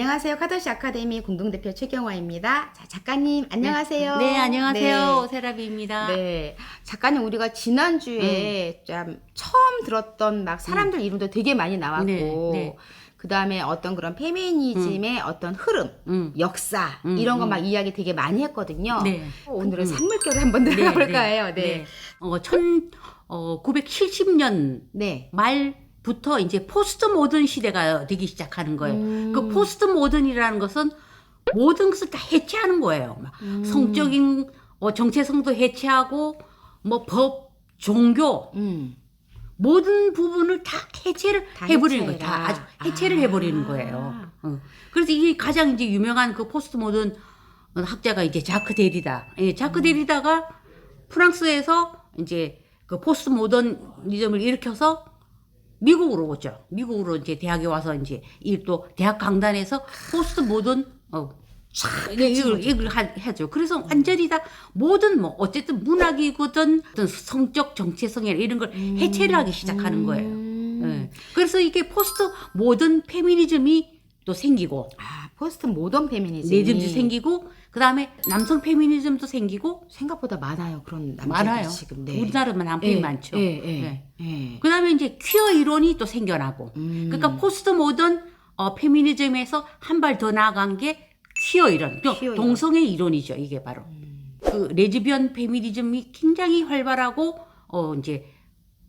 안녕하세요. 카더시 아카데미 공동대표 최경화입니다. 자, 작가님, 안녕하세요. 네, 안녕하세요. 네. 세라비입니다. 네. 작가님, 우리가 지난주에 좀 처음 들었던 막 사람들 이름도 되게 많이 나왔고, 네, 네. 그 다음에 어떤 그런 페미니즘의 어떤 흐름, 음. 역사, 음, 이런 거 음. 막 이야기 되게 많이 했거든요. 네. 오늘은 음. 산물결을 한번 들어볼까 해요. 네. 어, 천, 어, 970년 네. 말 부터 이제 포스트 모던 시대가 되기 시작하는 거예요. 음. 그 포스트 모던이라는 것은 모든 것을 다 해체하는 거예요. 막 음. 성적인 어, 정체성도 해체하고, 뭐 법, 종교, 음. 모든 부분을 다 해체를 다 해버리는 거예요. 다 아주 해체를 아. 해버리는 거예요. 어. 그래서 이게 가장 이제 유명한 그 포스트 모던 학자가 이제 자크 데리다. 예, 자크 데리다가 프랑스에서 이제 그 포스트 모더니즘을 일으켜서 미국으로 오죠. 미국으로 이제 대학에 와서 이제 이 또 대학 강단에서 포스트 모던 어 촥, 이걸 이걸 하- 하죠. 그래서 완전히 다 모든 뭐 어쨌든 문학이거든 어떤 성적 정체성이나 이런 걸 해체를 하기 시작하는 거예요. 음. 예. 그래서 이게 포스트 모던 페미니즘이 또 생기고 아, 포스트 모던 페미니즘. 네즘도 생기고 그다음에 남성 페미니즘도 생기고 생각보다 많아요. 그런 남자들 많아요. 지금. 네. 우리나라만 남편이 예, 많죠. 예, 예. 네. 예. 그다음에 이제 퀴어 이론이 또 생겨나고 음. 그러니까 포스트 모던 어, 페미니즘에서 한 발 더 나아간 게 퀴어 이론, 또 퀴어 이론. 동성애 이론이죠. 이게 바로 그 레즈비언 페미니즘이 굉장히 활발하고 어 이제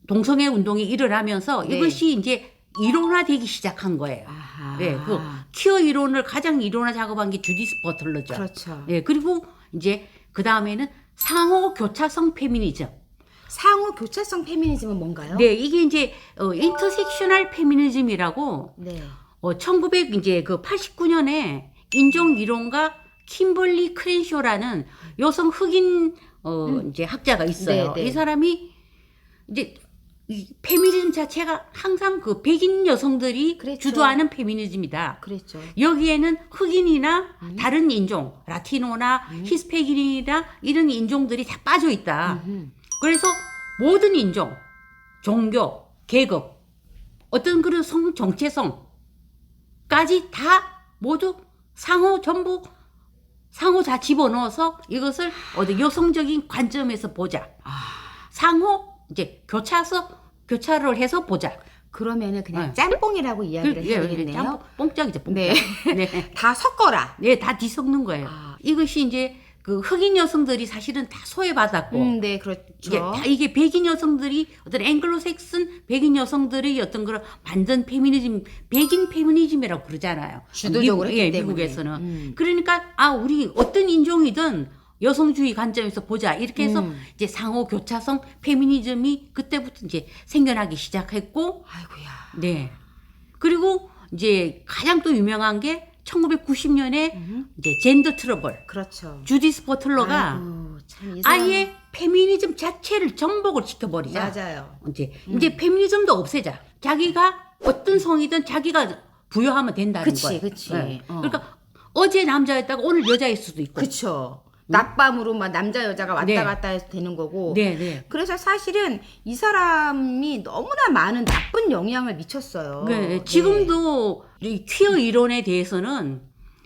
동성애 운동이 일어나면서 네. 이것이 이제 이론화되기 시작한 거예요. 아하. 예, 그 퀴어 이론을 가장 이론화 작업한 게 주디스 버틀러죠. 그렇죠. 예, 그리고 이제 그 다음에는 상호 교차성 페미니즘. 상호 교차성 페미니즘은 뭔가요? 네, 이게 이제 어, 인터섹셔널 페미니즘이라고 네. 어, 1900 이제 그 89년에 인종 이론가 킴벌리 크렌쇼라는 여성 흑인 어 이제 학자가 있어요. 음. 네, 네. 이 사람이 이제 이 페미니즘 자체가 항상 그 백인 여성들이 그랬죠. 주도하는 페미니즘이다. 그랬죠. 여기에는 흑인이나 음. 다른 인종, 라티노나 히스패닉이나 이런 인종들이 다 빠져 있다. 음. 그래서 모든 인종, 종교, 계급, 어떤 그런 성 정체성까지 다 모두 상호 전부 상호 다 집어넣어서 이것을 어디 여성적인 관점에서 보자. 아, 상호 이제 교차서 교차를 해서 보자. 그러면은 그냥 네. 짬뽕이라고 이야기를 해야 되겠네요. 짬뽕, 뽕짝이죠, 뽕짝. 네. 네. 다 섞어라. 네, 다 뒤섞는 거예요. 아. 이것이 이제 그 흑인 여성들이 사실은 다 소외받았고 음, 네, 그렇죠. 이게, 다 이게 백인 여성들이 어떤 앵글로색슨 백인 여성들의 어떤 그런 완전 페미니즘 백인 페미니즘이라고 그러잖아요. 주도적으로 미국, 예, 때문에. 미국에서는 음. 그러니까 아 우리 어떤 인종이든 여성주의 관점에서 보자 이렇게 해서 음. 이제 상호 교차성 페미니즘이 그때부터 이제 생겨나기 시작했고 아이고야. 네 그리고 이제 가장 또 유명한 게 1990년에 음. 이제 젠더 트러블 그렇죠. 주디스 버틀러가 아이고, 참이 아예 페미니즘 자체를 전복을 시켜버리자. 맞아요. 이제 음. 이제 페미니즘도 없애자. 자기가 어떤 성이든 자기가 부여하면 된다는 그치, 거예요. 그치. 네. 어. 그러니까 어제 남자였다가 오늘 여자일 수도 있고. 그쵸. 낮밤으로 막 남자 여자가 왔다 네. 갔다 해서 되는 거고. 네, 네. 그래서 사실은 이 사람이 너무나 많은 나쁜 영향을 미쳤어요. 네, 네. 지금도 이 퀴어 이론에 대해서는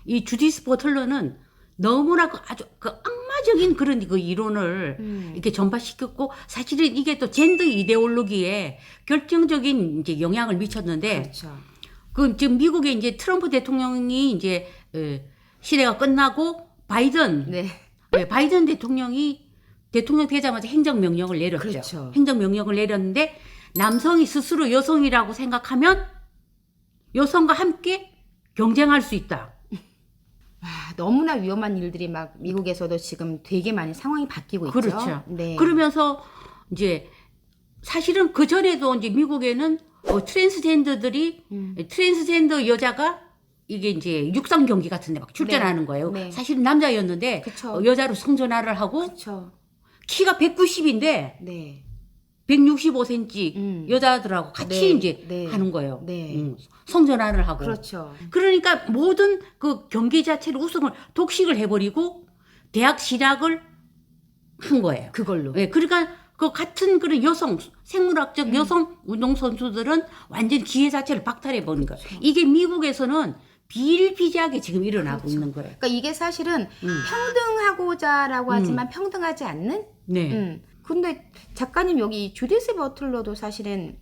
이 주디스 버틀러는 너무나 그 아주 그 악마적인 그런 그 이론을 음. 이렇게 전파시켰고 사실은 이게 또 젠더 이데올로기에 결정적인 이제 영향을 미쳤는데 그렇죠. 그 지금 미국의 이제 트럼프 대통령이 이제 어, 시대가 끝나고 바이든 네. 네, 바이든 대통령이 대통령 되자마자 행정명령을 내렸죠. 그렇죠. 행정명령을 내렸는데 남성이 스스로 여성이라고 생각하면 여성과 함께 경쟁할 수 있다. 와, 너무나 위험한 일들이 막 미국에서도 지금 되게 많이 상황이 바뀌고 있죠. 그렇죠. 네. 그러면서 이제 사실은 그 전에도 이제 미국에는 어, 트랜스젠더들이 음. 트랜스젠더 여자가 이게 이제 육상 경기 같은데 막 출전하는 거예요. 네. 사실은 남자였는데 그쵸. 어, 여자로 성전화를 하고 그렇죠. 키가 190인데 네. 165cm 음. 여자들하고 같이 네, 이제 네. 하는 거예요. 네. 음, 성전환을 하고. 그렇죠. 그러니까 모든 그 경기 자체를 우승을 독식을 해버리고 대학 진학을 한 거예요. 그걸로. 예, 그러니까 그 같은 그런 여성 생물학적 음. 여성 운동 선수들은 완전 기회 자체를 박탈해 버린 거예요. 그렇죠. 이게 미국에서는 비일비재하게 지금 일어나고 그렇죠. 있는 거예요. 그러니까 이게 사실은 음. 평등하고자라고 음. 하지만 평등하지 않는 네. 음. 근데 작가님 여기 주디스 버틀러도 사실은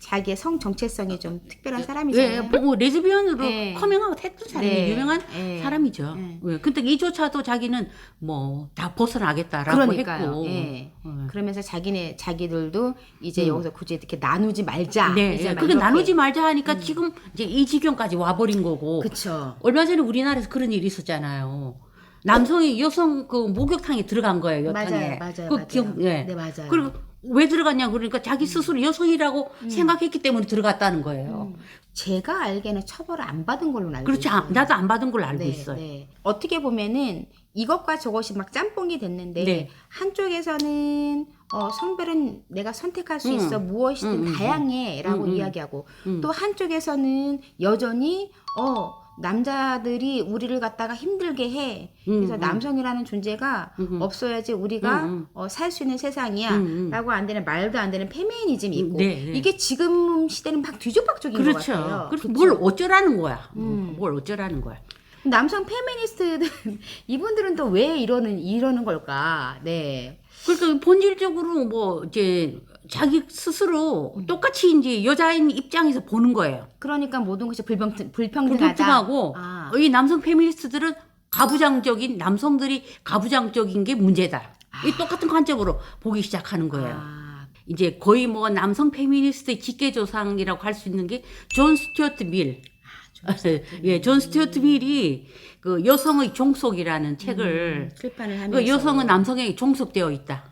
자기의 성 정체성이 좀 특별한 사람이잖아요. 예, 뭐 레즈비언으로 네. 커밍아웃 했던 사람이 네. 유명한 네. 사람이죠. 네. 예, 근데 이조차도 자기는 뭐 다 벗어나겠다라고 그러니까요. 했고. 예. 예. 그러면서 자기네 자기들도 이제 음. 여기서 굳이 이렇게 나누지 말자. 네, 이제 예. 막 그게 이렇게. 나누지 말자 하니까 지금 이제 이 지경까지 와버린 거고. 그쵸. 얼마 전에 우리나라에서 그런 일이 있었잖아요. 남성이 여성 그 목욕탕에 들어간 거예요. 여탕에. 맞아요, 맞아요, 그 맞아요. 기억, 예. 네, 맞아요. 그리고 왜 들어갔냐 그러니까 자기 스스로 여성이라고 생각했기 때문에 들어갔다는 거예요. 음. 제가 알기에는 처벌을 안 받은 걸로 알고 있어요. 아, 나도 안 받은 걸로 알고 네, 있어요. 네. 어떻게 보면은 이것과 저것이 막 짬뽕이 됐는데 네. 한쪽에서는 어, 성별은 내가 선택할 수 음. 있어 무엇이든 음, 음, 음. 다양해라고 음, 음. 이야기하고 음. 또 한쪽에서는 여전히 어 남자들이 우리를 갖다가 힘들게 해. 그래서 음, 음. 남성이라는 존재가 음, 음. 없어야지 우리가 음, 음. 어, 살 수 있는 세상이야. 음, 음. 라고 안 되는 말도 안 되는 페미니즘이 있고 네, 네. 이게 지금 시대는 막 뒤죽박죽인 것 그렇죠. 같아요. 그래서 그쵸? 뭘 어쩌라는 거야. 음. 뭘 어쩌라는 거야. 남성 페미니스트들 이분들은 또 왜 이러는 이러는 걸까? 네. 그러니까 본질적으로 뭐 이제 자기 스스로 음. 똑같이 이제 여자인 입장에서 보는 거예요. 그러니까 모든 것이 불평등 불평등하다. 불평등하고 아. 이 남성 페미니스트들은 가부장적인 남성들이 가부장적인 게 문제다. 이 똑같은 관점으로 보기 시작하는 거예요. 아, 이제 거의 뭐 남성 페미니스트의 직계조상이라고 할 수 있는 게 존 스튜어트 밀. 예, 존 스튜어트 밀이 그 여성의 종속이라는 책을 출판을 하면서 그 여성은 남성에게 종속되어 있다.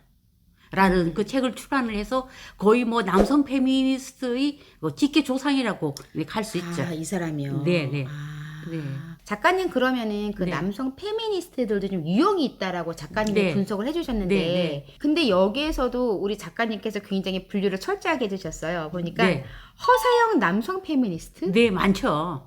라는 그 책을 출판을 해서 거의 뭐 남성 페미니스트의 뭐 직계 조상이라고 할 수 있죠. 아, 이 사람이요. 네, 네. 아. 네. 작가님 그러면은 그 네. 남성 페미니스트들도 좀 유형이 있다라고 작가님이 네. 분석을 해주셨는데, 네, 네. 근데 여기에서도 우리 작가님께서 굉장히 분류를 철저하게 해주셨어요. 보니까 네. 허사형 남성 페미니스트, 네, 많죠.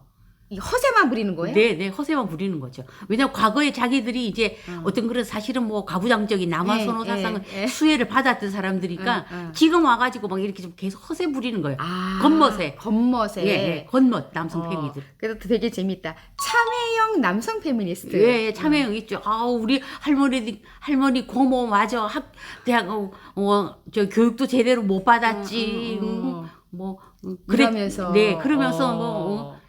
이 허세만 부리는 거예요? 네, 네, 허세만 부리는 거죠. 왜냐면 과거에 자기들이 이제 어. 떤 그런 사실은 뭐 가부장적인 남아선호 네, 사상을 네, 네. 수혜를 받았던 사람들이니까 응, 응. 지금 와가지고 막 이렇게 좀 계속 허세 부리는 거예요. 아, 겉멋에. 겉멋에. 예, 예, 겉멋 남성 어, 페미들. 그래서 되게 재밌다. 참회형 남성 페미니스트. 예, 예, 참여형 있죠. 아우, 우리 할머니, 할머니 고모, 맞아. 학, 대학, 어, 어, 저 교육도 제대로 못 받았지. 음, 음, 음. 음, 뭐, 음, 그래- 그러면서 네, 그러면서 어. 뭐, 어,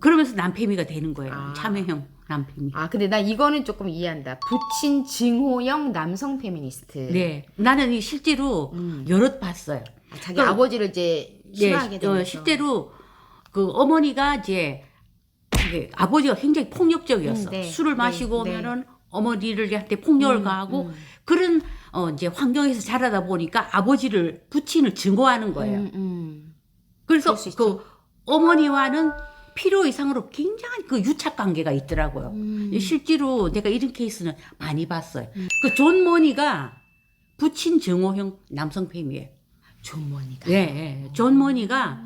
그러면서 남페미가 되는 거예요. 아. 참여형 남페미. 아 근데 나 이거는 조금 이해한다. 부친 증오형 남성 페미니스트. 네. 나는 이 실제로 음. 여럿 봤어요. 아, 자기 그럼- 아버지를 이제 예, 싫어하게 어. 실제로 그 어머니가 이제 이게 아버지가 굉장히 폭력적이었어. 음, 네, 술을 네, 마시고 네. 오면은 어머니를 한테 폭력을 음, 가하고 음. 그런 어 이제 환경에서 자라다 보니까 아버지를 부친을 증오하는 거예요. 음, 음. 그래서 그 어머니와는 필요 이상으로 굉장한 그 유착 관계가 있더라고요. 음. 실제로 내가 이런 케이스는 많이 봤어요. 그존 머니가 부친 증오형 남성 팸이에요. 존머니가. 예, 예. 존 머니가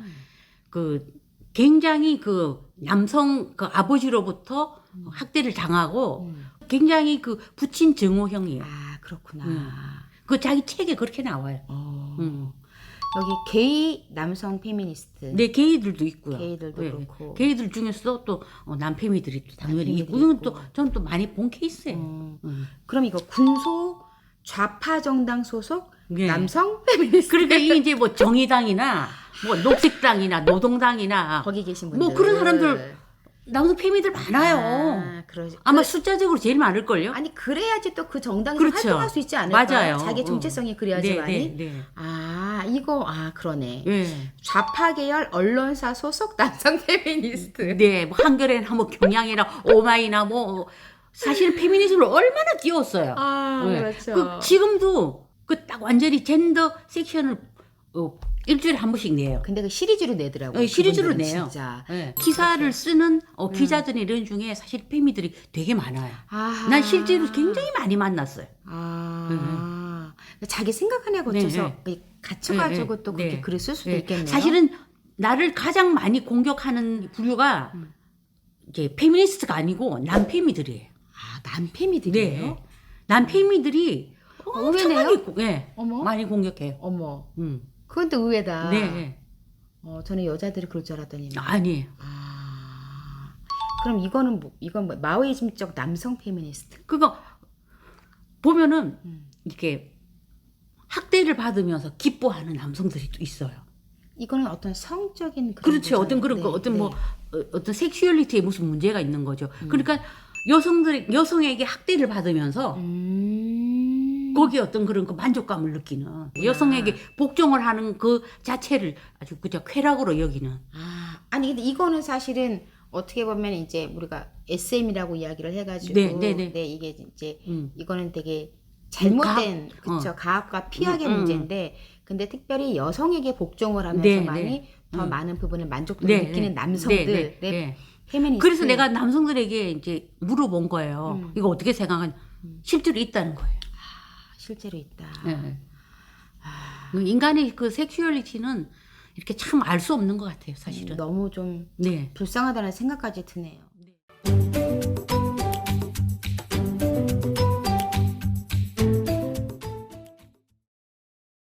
그 굉장히 그 남성 그 아버지로부터 학대를 당하고 음. 굉장히 그 부친 증오형이에요. 아 그렇구나. 음. 그 자기 책에 그렇게 나와요. 어. 음. 여기 게이 남성 페미니스트. 네, 게이들도 있고요. 게이들도 예, 그렇고. 게이들 중에서도 또 어, 남페미들이 또 당연히 있고 이건 있고. 또 저는 또 많이 본 케이스예요. 어. 음. 그럼 이거 군소 좌파 정당 소속 예. 남성 페미니스트. 그러니까 이게 이제 뭐 정의당이나 뭐 녹색당이나 노동당이나 거기 계신 분들. 뭐 그런 사람들 남성 페미들 많아요. 아, 그러지. 아마 숫자적으로 제일 많을 걸요? 아니 그래야지 또 그 정당에서 그렇죠. 활동할 수 있지 않을까? 맞아요. 자기 정체성이 그래야지만이. 네, 네, 아 이거 아 그러네. 네. 좌파 계열 언론사 소속 남성 페미니스트. 네, 뭐 한겨레나 뭐 경향이나 오마이나 뭐 사실 페미니즘을 얼마나 띄웠어요. 아 네. 그렇죠. 그 지금도 그 딱 완전히 젠더 섹션을 어, 일주일에 한 번씩 내요. 근데 그 시리즈로 내더라고요. 네, 시리즈로 그분들은 내요. 진짜. 네. 기사를 쓰는 어, 기자들 이런 중에 사실 페미들이 되게 많아요. 아. 난 실제로 굉장히 많이 만났어요. 아. 자기 생각 하나 거쳐서 갇혀가지고 네, 네. 또 그렇게 네. 글을 쓸 수도 네. 있겠네요. 사실은 나를 가장 많이 공격하는 부류가 음. 이제 페미니스트가 아니고 남페미들이에요. 아 남페미들이에요. 네. 남페미들이. 많이, 고- 예, 어머. 많이 공격해요. 어머. 음. 그건 또 의외다. 네. 어, 저는 여자들이 그럴 줄 알았더니. 아니에요. 아. 그럼 이거는 뭐 이건 뭐 마오이즘적 남성 페미니스트. 그거 보면은 음. 이렇게 학대를 받으면서 기뻐하는 남성들이 또 있어요. 이거는 어떤 성적인 그런 그렇죠. 어떤 그런. 거 네, 어떤 네. 뭐 어, 어떤 섹슈얼리티에 무슨 문제가 있는 거죠. 음. 그러니까 여성들 여성에게 학대를 받으면서 음. 거기에 어떤 그런 그 만족감을 느끼는 여성에게 복종을 하는 그 자체를 아주 그저 쾌락으로 여기는 아, 아니 근데 이거는 사실은 어떻게 보면 이제 우리가 SM이라고 이야기를 해가지고 네, 네, 네. 이게 이제 음. 이거는 되게 잘못된 과학, 그쵸 가학과 피학의 음, 음. 문제인데 근데 특별히 여성에게 복종을 하면서 네, 많이 네. 더 음. 많은 부분을 만족도를 네, 느끼는 네. 남성들의 네, 네, 네. 페미니스트 그래서 내가 남성들에게 이제 물어본 거예요. 음. 이거 어떻게 생각하냐? 실제로 있다는 거예요. 실제로 있다. 네. 아, 인간의 그 섹슈얼리티는 이렇게 참 알 수 없는 것 같아요, 사실은. 너무 좀 네. 불쌍하다는 생각까지 드네요.